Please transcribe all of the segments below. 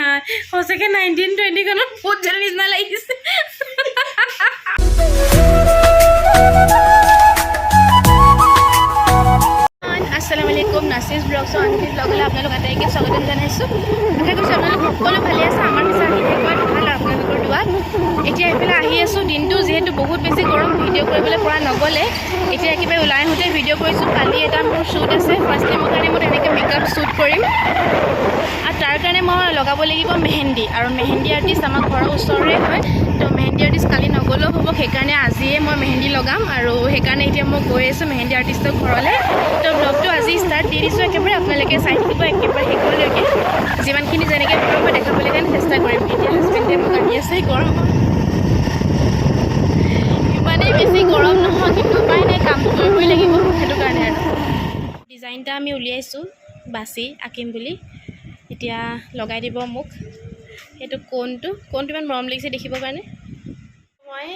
হয় সঁচাকে নাইনটিন টুৱেণ্টিখনত বহুত নিচিনা লাগিছে আসসালামু আলাইকুম নাচিজ ব্লগছৰ আনকি ব্লগলৈ আপোনালোক আটাইকে স্বাগতম জনাইছোঁ। আশা কৰিছোঁ সকলো ভালে আছে আমাৰ পিছত আহি থাকিব ভালো, আপোনালোকৰ দুৱাত এতিয়া এইফালে আহি আছোঁ, দিনটো যিহেতু বহুত বেছি গৰম ভিডিঅ' কৰিবলৈ পৰা নগ'লে। এতিয়া একেবাৰে ওলাই আহোঁতে ভিডিঅ' কৰিছোঁ, কালি এটা মোৰ শ্বুট আছে ফাৰ্ষ্ট টাইমৰ কাৰণে মই তেনেকৈ মেকআপ শ্বুট কৰিম। লগাব লাগিব মেহেন্দি। আৰু মেহেন্দি আৰ্টিষ্ট আমাৰ ঘৰৰ ওচৰৰে হয়। তো মেহেন্দি আৰ্টিষ্ট কালি নগ'লেও হ'ব সেইকাৰণে আজিয়ে মই মেহেন্দি লগাম। আৰু সেইকাৰণে এতিয়া মই গৈ আছোঁ মেহেন্দি আৰ্টিষ্টৰ ঘৰলৈ। তো ব্লগটো আজি ষ্টাৰ্ট দি দিছোঁ একেবাৰে। আপোনালোকে চাই থাকিব একেবাৰে শেষলৈকে। যিমানখিনি যেনেকৈ পাৰোঁ মই দেখাবলৈ কাৰণে চেষ্টা কৰিম। এতিয়া হাজবেণ্ডে মোক আনি আছে গৰম। ইমানেই বেছি গৰম নহয় কিন্তু উপায় নাই কামটো কৰিবই লাগিব সেইটো কাৰণে আৰু। ডিজাইন এটা আমি উলিয়াইছোঁ বাছি আঁকিম বুলি। এতিয়া লগাই দিব মোক। সেইটো কোনটো? কোনটো ইমান মৰম লাগিছে দেখিবৰ কাৰণে? মই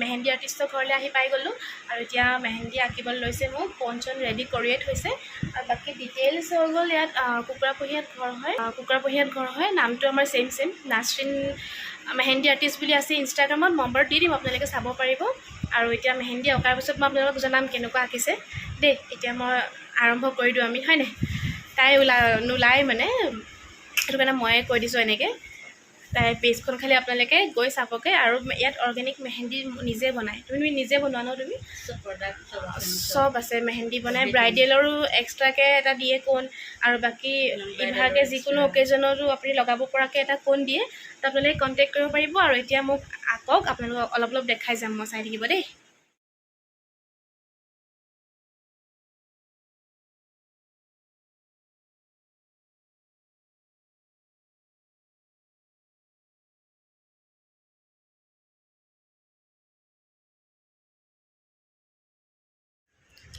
মেহেন্দি আৰ্টিষ্টৰ ঘৰলৈ আহি পাই গ'লোঁ আৰু এতিয়া মেহেন্দি আঁকিবলৈ লৈছে মোক। কোন চোন ৰেডি কৰিয়ে থৈছে আৰু বাকী ডিটেইলছ হৈ গ'ল ইয়াত কুকুৰাপহীয়াত ঘৰ হয়। কুকুৰাপহীয়াত ঘৰ হয়। নামটো আমাৰ same same Nasrin mehendi artist বুলি আছে ইনষ্টাগ্ৰামত নম্বৰ দি দিম আপোনালোকে চাব পাৰিব। আৰু এতিয়া মেহেন্দি অঁকাৰ পিছত মই আপোনালোকক জনাম কেনেকুৱা আঁকিছে। দেই এতিয়া মই আৰম্ভ কৰি দিওঁ আমি হয়নে তাই ওলা নোলাই মানে। সেইটো কাৰণে ময়ে কৈ দিছোঁ এনেকৈ। তাই পেজখন খালি আপোনালোকে গৈ চাবগৈ আৰু ইয়াত অৰ্গেনিক মেহেন্দি নিজে বনায়। তুমি নিজে বনোৱা ন তুমি? চব আছে মেহেন্দি বনাই ব্ৰাইডেলৰো এক্সট্ৰাকৈ এটা দিয়ে কোন আৰু বাকী ইভাগে যিকোনো অকেজনতো আপুনি লগাব পৰাকৈ এটা কোন দিয়ে। তো আপোনালোকে কণ্টেক্ট কৰিব পাৰিব আৰু এতিয়া মোক আঁকক আপোনালোকক অলপ অলপ দেখাই যাম মই চাই থাকিব দেই।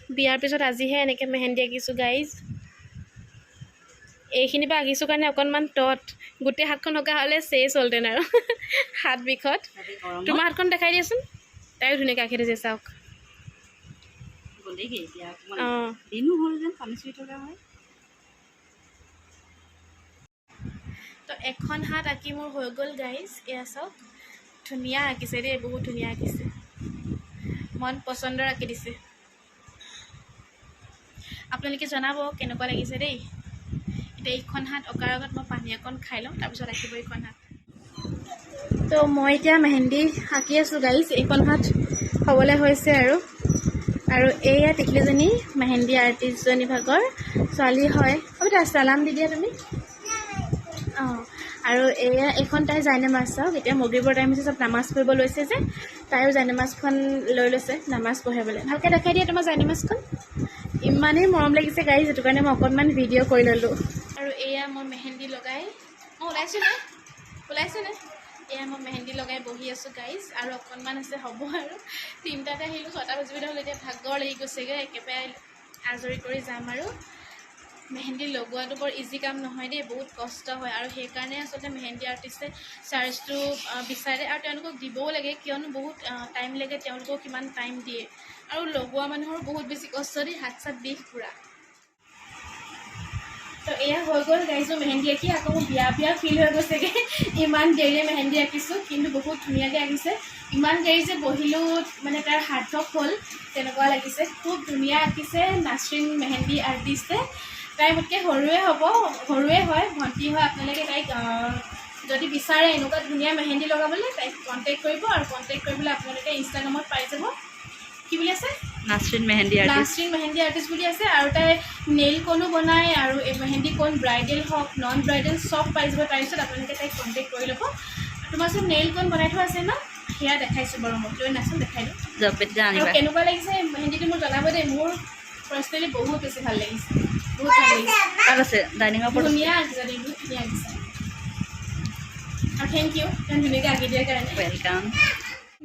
বিয়াৰ পিছত আজিহে এনেকৈ মেহেন্দি আঁকিছোঁ গাইজ এইখিনি পৰা আঁকিছোঁ কাৰণে অকণমান তত। গোটেই হাতখন অঁকা হ'লে চেচ হ'লহেঁতেন আৰু। হাত বিষত। তোমাৰ হাতখন দেখাই দিয়াচোন। তাইও ধুনীয়াকৈ আঁকি দিছে চাওক। অঁ। থকা তো এখন হাত আঁকি মোৰ হৈ গ'ল গাইজ এয়া চাওক। ধুনীয়া আঁকিছে দেই বহুত ধুনীয়া আঁকিছে। মন পচন্দৰ আঁকি দিছে। আপোনালোকে জনাব কেনেকুৱা লাগিছে দেই। এতিয়া এইখন হাত অঁকাৰ আগত মই পানী অকণ খাই ল'ম তাৰপিছত আঁকিব এইখন হাত। তো মই এতিয়া মেহেন্দি আঁকি আছোঁ গাইজ এইখন হাত হ'বলৈ হৈছে আৰু। আৰু এইয়া টিকলিজনী মেহেন্দি আৰ্টিষ্টজনী ভাগৰ ছোৱালী হয়। হ'ব দে চালাম দি দিয়া তুমি। অঁ আৰু এয়া এইখন তাই জাইনামাজ চাওক। এতিয়া মগৰিবৰ টাইম হৈছে চব নামাজ পঢ়িব লৈছে যে। তাইও জাইনামাজখন লৈ লৈছে নামাজ পঢ়িবলৈ ভালকৈ দেখাই দিয়া তোমাৰ জাইনামাজখন ইমানেই মৰম লাগিছে গাড়ী সেইটো কাৰণে মই অকণমান ভিডিঅ' কৰি ল'লোঁ। আৰু এয়া মই মেহেন্দি লগাই অঁ ওলাইছোঁ নে? ওলাইছোঁ নে? এয়া মই মেহেন্দি লগাই বহি আছোঁ গাইজ আৰু অকণমান আছে হ'ব আৰু। তিনিটাতে আহিলোঁ ছটা বাজিবলৈ হ'ল এতিয়া ভাগৰ লাগি গৈছেগৈ একেবাৰে আজৰি কৰি যাম আৰু। মেহেন্দি লগোৱাটো বৰ ইজি কাম নহয় দেই বহুত কষ্ট হয় আৰু সেইকাৰণে আচলতে মেহেন্দি আৰ্টিষ্টে চাৰ্জটো বিচাৰে আৰু তেওঁলোকক দিবও লাগে কিয়নো বহুত টাইম লাগে তেওঁলোকেও কিমান টাইম দিয়ে। আৰু লগোৱা মানুহৰ বহুত বেছি কষ্ট দিয়ে হাত চাত বিষ পূৰা। তো এয়া হৈ গ'ল, গাইছোঁ, মেহেন্দি আঁকি, আকৌ বিয়া বিয়া ফিল হৈ গৈছেগৈ। ইমান দেৰিৰে মেহেন্দি আঁকিছোঁ, কিন্তু বহুত ধুনীয়াকৈ আঁকিছে। ইমান দেৰি যে বহিলোঁ মানে তাৰ সাৰ্থক হ'ল, তেনেকুৱা লাগিছে। খুব ধুনীয়া আঁকিছে, নাচৰিন মেহেন্দি আৰ্টিষ্টে তাই মোতকৈ সৰুৱে হ'ব, সৰুৱে হয়, ভণ্টি হয়, আপোনালোকে তাইক যদি বিচাৰে এনেকুৱা ধুনীয়া মেহেন্দি লগাবলৈ, তাইক কণ্টেক্ট কৰিব আৰু কণ্টেক্ট কৰিবলৈ আপোনালোকে ইনষ্টাগ্ৰামত পাই যাব। কি বুলি আছে? নাচৰিন মেহেন্দি আৰ্টিষ্ট নাচৰিন মেহেন্দি আৰ্টিষ্ট বুলি আছে আৰু তাই নেইল কনো বনায় আৰু এই মেহেন্দি কণ ব্ৰাইডেল হওক নন ব্ৰাইডেল চব পাই যাব। তাৰপিছত আপোনালোকে তাইক কণ্টেক্ট কৰি ল'ব। তোমাৰ ওচৰত নেইল কণ বনাই থোৱা আছে ন? সেয়া দেখাইছোঁ বাৰু মোক লৈ নাচোন দেখাই দিওঁ। কেনেকুৱা লাগিছে মেহেন্দিটো মোক জনাব দেই। মোৰ পাৰ্চনেলি বহুত বেছি ভালো লাগিছে। বহুত ভালো লাগিছে। ধুনীয়া আঁকিছে দেই বহুত ধুনীয়া আঁকিছে। আৰু থেংক ইউ ইমান ধুনীয়াকৈ আঁকি দিয়াৰ কাৰণে। ৱেলকাম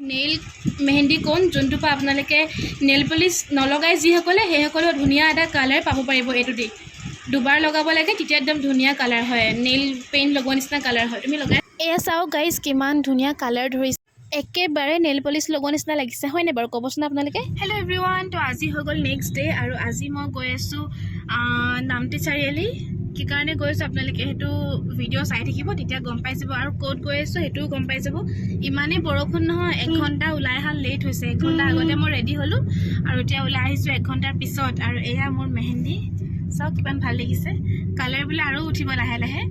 নেইল মেহেন্দি কোন? যোনটোৰ পৰা আপোনালোকে নেইল পলিচ নলগাই যিসকলে সেইসকলেও ধুনীয়া এটা কালাৰ পাব পাৰিব এইটো দি। দুবাৰ লগাব লাগে তেতিয়া একদম ধুনীয়া কালাৰ হয়। নেইল পেইণ্ট লগোৱা নিচিনা কালাৰ হয়। তুমি লগাই এয়া চাওক গাইজ কিমান ধুনীয়া কালাৰ ধৰিছে। একেবাৰে নেইল পলিচ লগোৱা নিচিনা লাগিছে হয়নে বাৰু? ক'বচোন আপোনালোকে। হেল্ল' এভৰি ওৱান তো আজি হৈ গ'ল নেক্সট ডে' আৰু আজি মই গৈ আছোঁ নামটি চাৰিআলি। কি কাৰণে গৈ আছোঁ আপোনালোকে। সেইটো ভিডিঅ' চাই থাকিব তেতিয়া গম পাই যাব। আৰু ক'ত গৈ আছোঁ সেইটোও গম পাই যাব। ইমানেই বৰষুণ নহয় এঘণ্টা ওলাই অহা লেট হৈছে। এঘণ্টা আগতে মই ৰেডি হ'লোঁ আৰু এতিয়া ওলাই আহিছোঁ এঘণ্টাৰ পিছত। আৰু এয়া মোৰ মেহেন্দি। চাওক কিমান ভাল লাগিছে। কালাৰ বোলে আৰু উঠিব লাহে লাহে।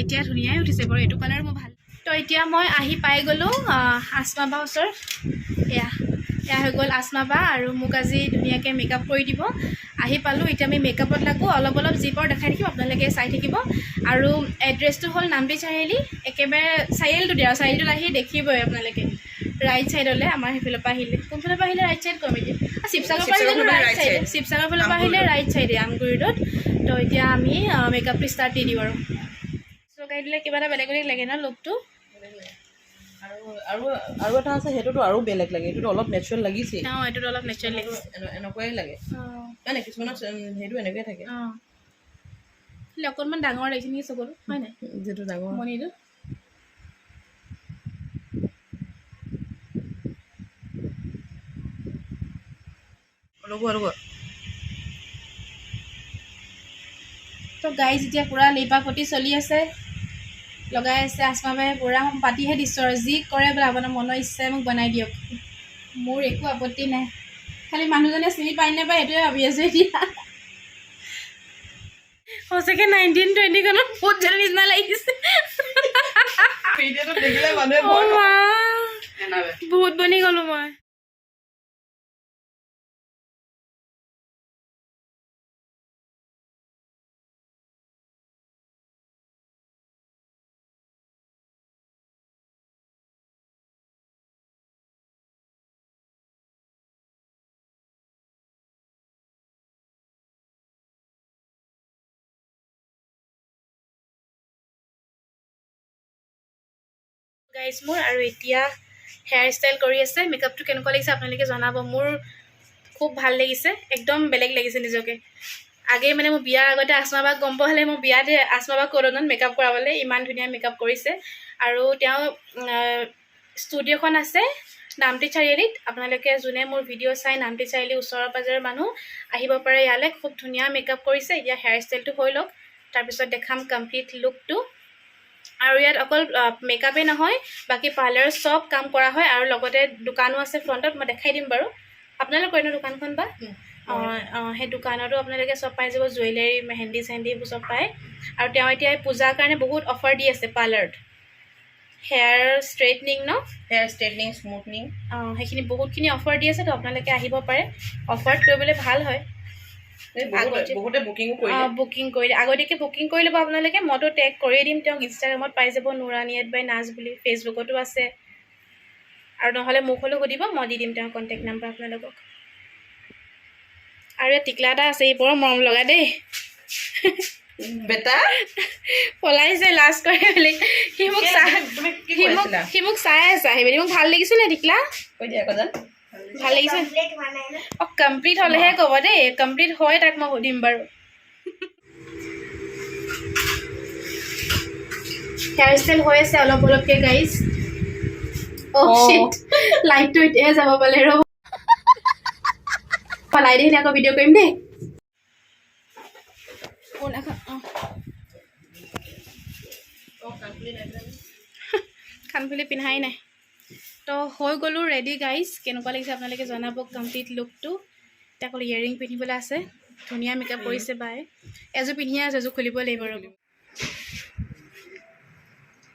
এতিয়া ধুনীয়াই উঠিছে বাৰু এইটো কালাৰ মোৰ ভাল। তো এতিয়া মই আহি পাই গ'লোঁ আচমাবা ওচৰত এয়া। এয়া হৈ গ'ল আচমাবা আৰু মোক আজি ধুনীয়াকৈ মেকআপ কৰি দিব। আহি পালোঁ এতিয়া আমি মেকআপত লাগোঁ। অলপ অলপ জিপৰ দেখাই থাকিম আপোনালোকে চাই থাকিব। আৰু এড্ৰেছটো হ'ল নামটি চাৰিআলি। একেবাৰে দিয়া চাৰিআলিটোত আহি দেখিবই আপোনালোকে। ৰাইট ছাইডলৈ আমাৰ সেইফালৰ পৰা আহিলে। কোনফালৰ আহিলে ৰাইট ছাইড কম এতিয়া আ, শিৱসাগৰৰ পৰা আহিলে ৰাইট ছাইডে side। ফালৰ পৰা আহিলে ৰাইট ছাইডে আমগুৰি ৰোড। তো এতিয়া আমি মেকআপটো ষ্টাৰ্ট দি দিওঁ আৰু। লগাই দিলে কিবা এটা বেলেগ বেলেগ লাগে ন লুকটো আৰু আৰু এটা আছে সেইটোতো আৰু বেলেগ লাগে এইটোতো অলপ নেচাৰেল লাগিছেই। অঁ এইটোত অলপ নেচাৰেল লাগিছে। এনে- এনেকুৱাই লাগে। মানে কিছুমানৰ সেইটো এনেকুৱাই থাকে। অঁ। অকণমান ডাঙৰ লাগিছে নেকি চকুটো হয় নাই? যিটো ডাঙৰ। মণিটো। অলপ অলপ তো গাইজ এতিয়া পূৰা লিপাপতি চলি আছে। লগাই আছে আচমাবাই পূৰা পাতিহে দিছোঁ আৰু যি কৰে বোলে আপোনাৰ মনৰ ইচ্ছাই মোক বনাই দিয়ক। মোৰ একো আপত্তি নাই। খালি মানুহজনে চিনি পাই নাপায় সেইটোৱে ভাবি আছোঁ এতিয়া। সঁচাকৈ নাইনটিন টুৱেণ্টিখনত বহুত নিচিনা লাগিছে। বহুত বনি গ'লোঁ মই। গাইজ মোৰ আৰু এতিয়া হেয়াৰ ষ্টাইল কৰি আছে মেকআপটো কেনেকুৱা লাগিছে আপোনালোকে জনাব। মোৰ খুব ভাল লাগিছে একদম বেলেগ লাগিছে নিজকে। আগেই মানে মোৰ বিয়াৰ আগতে আচমাবাক গম পোৱা হ'লে মোৰ বিয়াতে আচমাবাক কলনত মেকআপ কৰাবলৈ ইমান ধুনীয়া মেকআপ কৰিছে। আৰু তেওঁ ষ্টুডিঅ'খন আছে নামটি চাৰিআলিত। আপোনালোকে যোনে মোৰ ভিডিঅ' চাই নামটি চাৰিআলি ওচৰৰ পাজৰৰ মানুহ আহিব পাৰে ইয়ালৈ। খুব ধুনীয়া মেকআপ কৰিছে। এতিয়া হেয়াৰ ষ্টাইলটো হৈ লওক। তাৰপিছত দেখাম কমপ্লিট লুকটো আৰু ইয়াত অকল মেকআপেই নহয় বাকী পাৰ্লাৰৰ চব কাম কৰা হয় আৰু লগতে দোকানো আছে ফ্ৰণ্টত মই দেখাই দিম বাৰু। আপোনালোকে কয় ন দোকানখন বা? অঁ সেই দোকানতো আপোনালোকে চব পাই যাব জুৱেলাৰী মেহেন্দি চেহেন্দি এইবোৰ চব পায়। আৰু তেওঁ এতিয়া পূজাৰ কাৰণে বহুত অফাৰ দি আছে পাৰ্লাৰত হেয়াৰ ষ্ট্ৰেইটনিং ন? হেয়াৰ ষ্ট্ৰেটনিং স্মুথনিং অঁ সেইখিনি বহুতখিনি অফাৰ দি আছে তো আপোনালোকে আহিব পাৰে। অফাৰত কৰিবলৈ ভাল হয় আগতে- বহুতে বুকিঙো কৰিলে বুকিং কৰি আগতীয়াকৈ বুকিং কৰি ল'ব আপোনালোকে। মইতো টেগ কৰিয়ে দিম। তেওঁক ইনষ্টাগ্ৰামত পাই যাব নুৰানিয়েট বাই নাচ বুলি। ফেচবুকতো আছে। আৰু নহ'লে মোক হ'লেও সুধিব। মই দি দিম তেওঁৰ কণ্টেক্ট নাম্বাৰ আপোনালোকক। আৰু ইয়াত টিকলা এটা আছে। ই বৰ মৰম লগা দেই। বেটা? পলাইছে লাজ কৰে বুলি। সি মোক চাই সি মোক চাই আছে। আহি পিনি মোক ভাল লাগিছিলে টিকলা? কৈ ভাল লাগিছে? অঁ কমপ্লিট হ'লেহে ক'ব দেই। কমপ্লিট হয় তাক মই সুধিম বাৰু। হেয়াৰ ষ্টাইল হৈ আছে অলপ অলপকৈ গাইজ অ' অ'। চিট লাইটটো এতিয়াহে যাব পালে ৰ'ব। পলাই দি আকৌ ভিডিঅ' কৰিম দেই। ফোন এখন? অঁ। কাণফুলি পিন্ধাই নাই। তো হৈ গ'লোঁ ৰেডি গাইজ কেনেকুৱা লাগিছে আপোনালোকে জনাব কমপ্লিট লুকটো এতিয়া অকল ইয়েৰিং পিন্ধিবলৈ আছে। ধুনীয়া মেকআপ কৰিছে বাই এযোৰ পিন্ধিয়ে আছে এযোৰ খুলিব লাগিব ৰ'ব।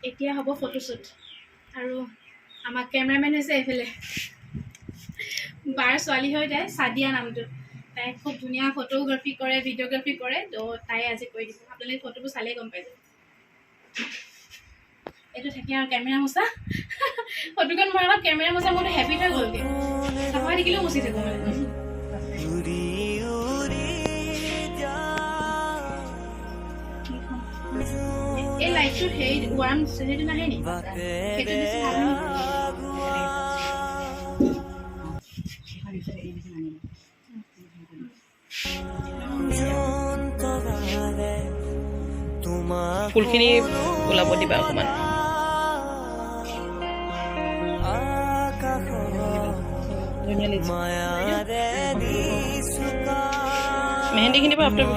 এতিয়া হ'ব ফটোশ্বুট আৰু আমাৰ কেমেৰামেন হৈছে এইফালে। বাৰ ছোৱালী হয় তাই চাদিয়া নামটো। তাই খুব ধুনীয়া ফটোগ্ৰাফী কৰে ভিডিঅ'গ্ৰাফী কৰে। তো তাই আজি কৰি দিব। আপোনালোকে ফটোবোৰ চালেই গম পাই যাব। এইটো থাকে আৰু কেমেৰা মোচা। ফটোখন মই অলপ কেমেৰা মোচা মোৰতো হেবিট হৈ গ'লগৈ। চাফা দেখিলেও মুচি থাকোঁ মানে। এই লাইটটো হেৰি ৱাৰ্ম সেইটো নাহে নি? সেইটো বেছি ভালো ফুলখিনি ওলাব দিবা অকণমান। ধুনীয়া লাগিছে মেহেন্দিখিনি বাৰু আফটাৰ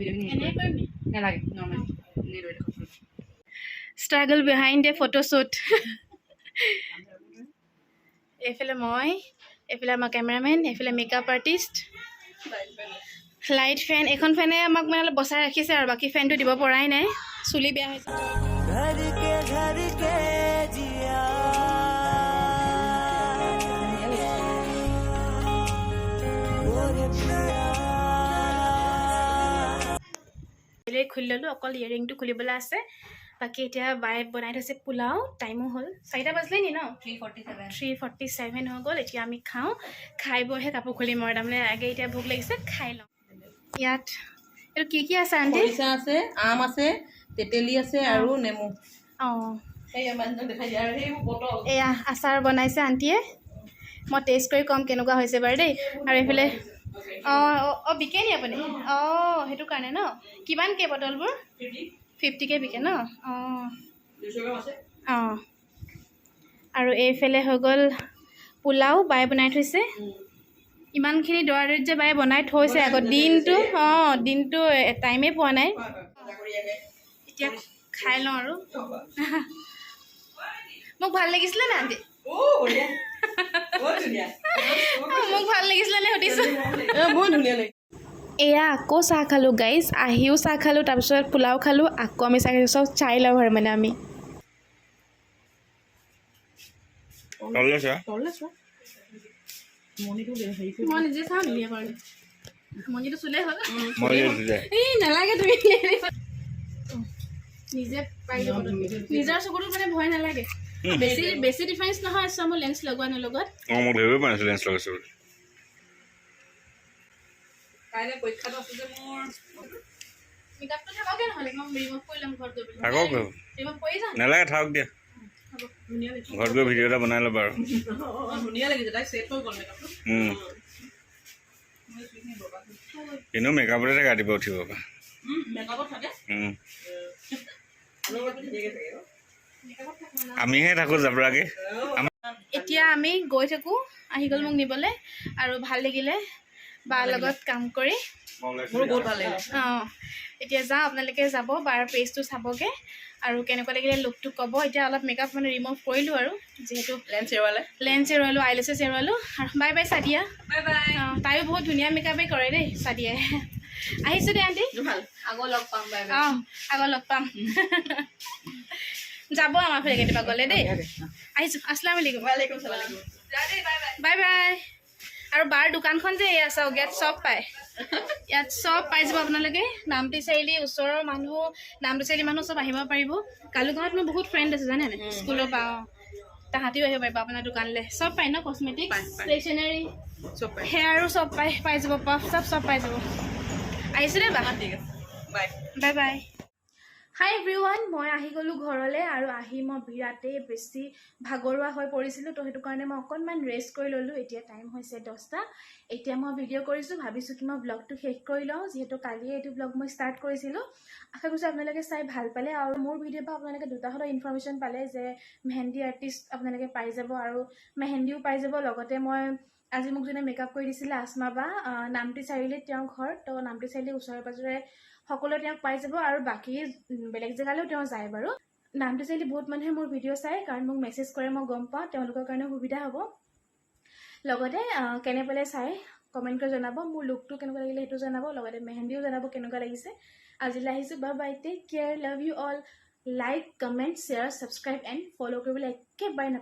নি ষ্ট্ৰাগল বিহাইণ্ড এ ফটোশ্বুট এইফালে মই এইফালে আমাৰ কেমেৰামেন এইফালে মেকআপ আৰ্টিষ্ট লাইট ফেন এইখন ফেনে আমাক মানে অলপ বচাই ৰাখিছে আৰু বাকী ফেনটো দিব পৰাই নাই। চুলি বেয়া হৈছে। বেলেগ খুলি ল'লোঁ অকল ইয়েৰিংটো খুলিবলৈ আছে। বাকী এতিয়া বায়ে বনাই থৈছে পোলাও টাইমো হ'ল। চাৰিটা বাজিলে নি ন? Three forty seven three forty seven হৈ গ'ল এতিয়া আমি খাওঁ। খাই বৈহে কাপোৰ খুলিম আৰু তাৰমানে আগে এতিয়া ভোক লাগিছে খাই লওঁ। ইয়াত এইটো কি কি আছে আণ্টি? আছে আম আছে তেতেলী আছে আৰু নেমু। অঁ। এয়া আচাৰ বনাইছে আণ্টিয়ে। মই টেষ্ট কৰি ক'ম কেনেকুৱা হৈছে বাৰু দেই। আৰু এইফালে অঁ অঁ বিকে নি আপুনি? অঁ সেইটো কাৰণে ন? কিমানকৈ বটলবোৰ? ফিফটিকৈ বিকে ন? অঁ। অঁ। আৰু এইফালে হৈ গ'ল পোলাও বায়ে বনাই থৈছে। ইমানখিনি দৰা দৰিত যে বায়ে বনাই থৈছে আকৌ দিনটো অঁ দিনটো টাইমেই পোৱা নাই। এতিয়া খাই লওঁ আৰু। মোক ভাল লাগিছিলে নে আণ্টি মোক ভাল লাগিছিলে নে সুধিছোঁ? বহুত ধুনীয়া লাগে। এয়া আকৌ চাহ খালোঁ গাইজ আহিও চাহ খালোঁ তাৰপিছত পোলাও খালোঁ আকৌ আমি চাহ খাইছোঁ চব চাই লওঁ আৰু মানে আমি। তললৈ চোৱা। তললৈ চোৱা। মণিটো দে- হেৰি কৰি- মই নিজে চাওঁ ধুনীয়া বাৰু মণিটো চুলে হ'ল। মই যে যে এই নালাগে তুমি। নিজে পাই যাব নিজৰ চকুতো মানে ভয় নালাগে। বেছি বেছি ডিফাৰেঞ্চ নহয় চোৱা মোৰ লেন্স লগোৱা নলগোৱাত অঁ মই ধৰিবই পৰা নাছিলোঁ লেন্স লগাইছোঁ বুলি। কাইলৈ পৰীক্ষাটো আছে যে মোৰ। মেকআপটো থাককে নহ'লে মই ৰিমুভ কৰি ল'ম ঘৰত গৈ পেলাই। থাকক বাৰু। কৰি যাম? নালাগে থাকক দিয়া। ঘৰত গৈ ভিডিঅ' এটা বনাই ল'বা আৰু। অঁ ধুনীয়া লাগিছে তাইক ছেট হৈ গ'ল মেকআপটো এনেও মেকআপতে ৰাতিপুৱা উঠিব পৰা মেকআপত থাকে। আমিহে থাকোঁ জাবৰাকে। এতিয়া আমি গৈ থাকোঁ আহি গ'ল মোক নিবলৈ আৰু ভাল লাগিলে বাৰ লগত কাম কৰি। মোৰো বহুত ভাল লাগিলে। অঁ এতিয়া যাওঁ আপোনালোকে যাব বাৰ পেজটো চাবগৈ। আৰু কেনেকুৱা লাগিলে লুকটো ক'ব। এতিয়া অলপ মেকআপ মানে ৰিমুভ কৰিলোঁ আৰু যিহেতু লেন্স এৰুৱালে। লেন্স এৰুৱালোঁ আইলেছেছ এৰুৱালোঁ। আৰু bye bye Sadia. Bye bye অঁ তাইও বহুত ধুনীয়া মেকআপেই কৰে দেই চাদিয়াই। আহিছোঁ দেই আণ্টি ভাল। আকৌ লগ পাম বাই বাই অঁ আগত লগ পাম। যাব আমাৰ ফালে কেতিয়াবা গ'লে দেই। আহিছোঁ আছলাম আলাইকুম। ৱালেকুম চালাম বাই বাই। আৰু বাৰ দোকানখন যে এয়া চাওক ইয়াত চব পায়। ইয়াত চব পাই যাব আপোনালোকে। নামটি চাৰিআলি ওচৰৰ মানুহ নামটি চাৰিআলি মানুহ চব আহিব পাৰিব। কালুগাঁৱত মোৰ বহুত ফ্ৰেণ্ড আছে জানে স্কুলৰ পৰা অঁ তাহাঁতিও আহিব পাৰিব আপোনাৰ দোকানলৈ। চব পায় ন কচমেটিক পায়, পায়। ষ্টেচনাৰী হেয়াৰো চব পাই পাই যাব পাফ চব চব পাই যাব। আহিছোঁ দেই বা। ঠিক আছে। বাই। Bye bye. হাই এভৰিৱান মই আহি গ'লোঁ ঘৰলৈ আৰু আহি মই বিৰাটেই বেছি ভাগৰুৱা হৈ পৰিছিলোঁ। তো সেইটো কাৰণে মই অকণমান ৰেষ্ট কৰি ল'লোঁ। এতিয়া টাইম হৈছে দহটা। এতিয়া মই ভিডিঅ' কৰিছোঁ। ভাবিছোঁ কি মই ব্লগটো শেষ কৰি লওঁ। যিহেতু কালিয়ে এইটো ব্লগ মই ষ্টাৰ্ট কৰিছিলোঁ। আশা কৰিছোঁ আপোনালোকে চাই ভাল পালে। আৰু মোৰ ভিডিঅ'ৰ পৰা আপোনালোকে দুটা সদায় ইনফৰ্মেশ্যন পালে যে মেহেন্দী আৰ্টিষ্ট আপোনালোকে পাই যাব আৰু মেহেন্দীও পাই যাব। লগতে মই আজি মোক যোনে মেকআপ কৰি দিছিলে আসমা বা নামটি চাৰিআলিত তেওঁৰ ঘৰ তো নামটি চাৰিআলিৰ ওচৰে পাঁজৰে সকলোৱে তেওঁক পাই যাব আৰু বাকী বেলেগ জেগালৈও তেওঁ যায় বাৰু। নামটো চাইলি বহুত মানুহে মোৰ ভিডিঅ' চায় কাৰণ মোক মেছেজ কৰে মই গম পাওঁ তেওঁলোকৰ কাৰণে সুবিধা হ'ব। লগতে কেনে পালে চাই কমেণ্ট কৰি জনাব মোৰ লুকটো কেনেকুৱা লাগিলে সেইটো জনাব লগতে মেহেন্দিও জনাব কেনেকুৱা লাগিছে। আজিলৈ আহিছোঁ বা bye take care love you all like comment share subscribe and follow' কৰিবলৈ একেবাৰে নাপাহৰিব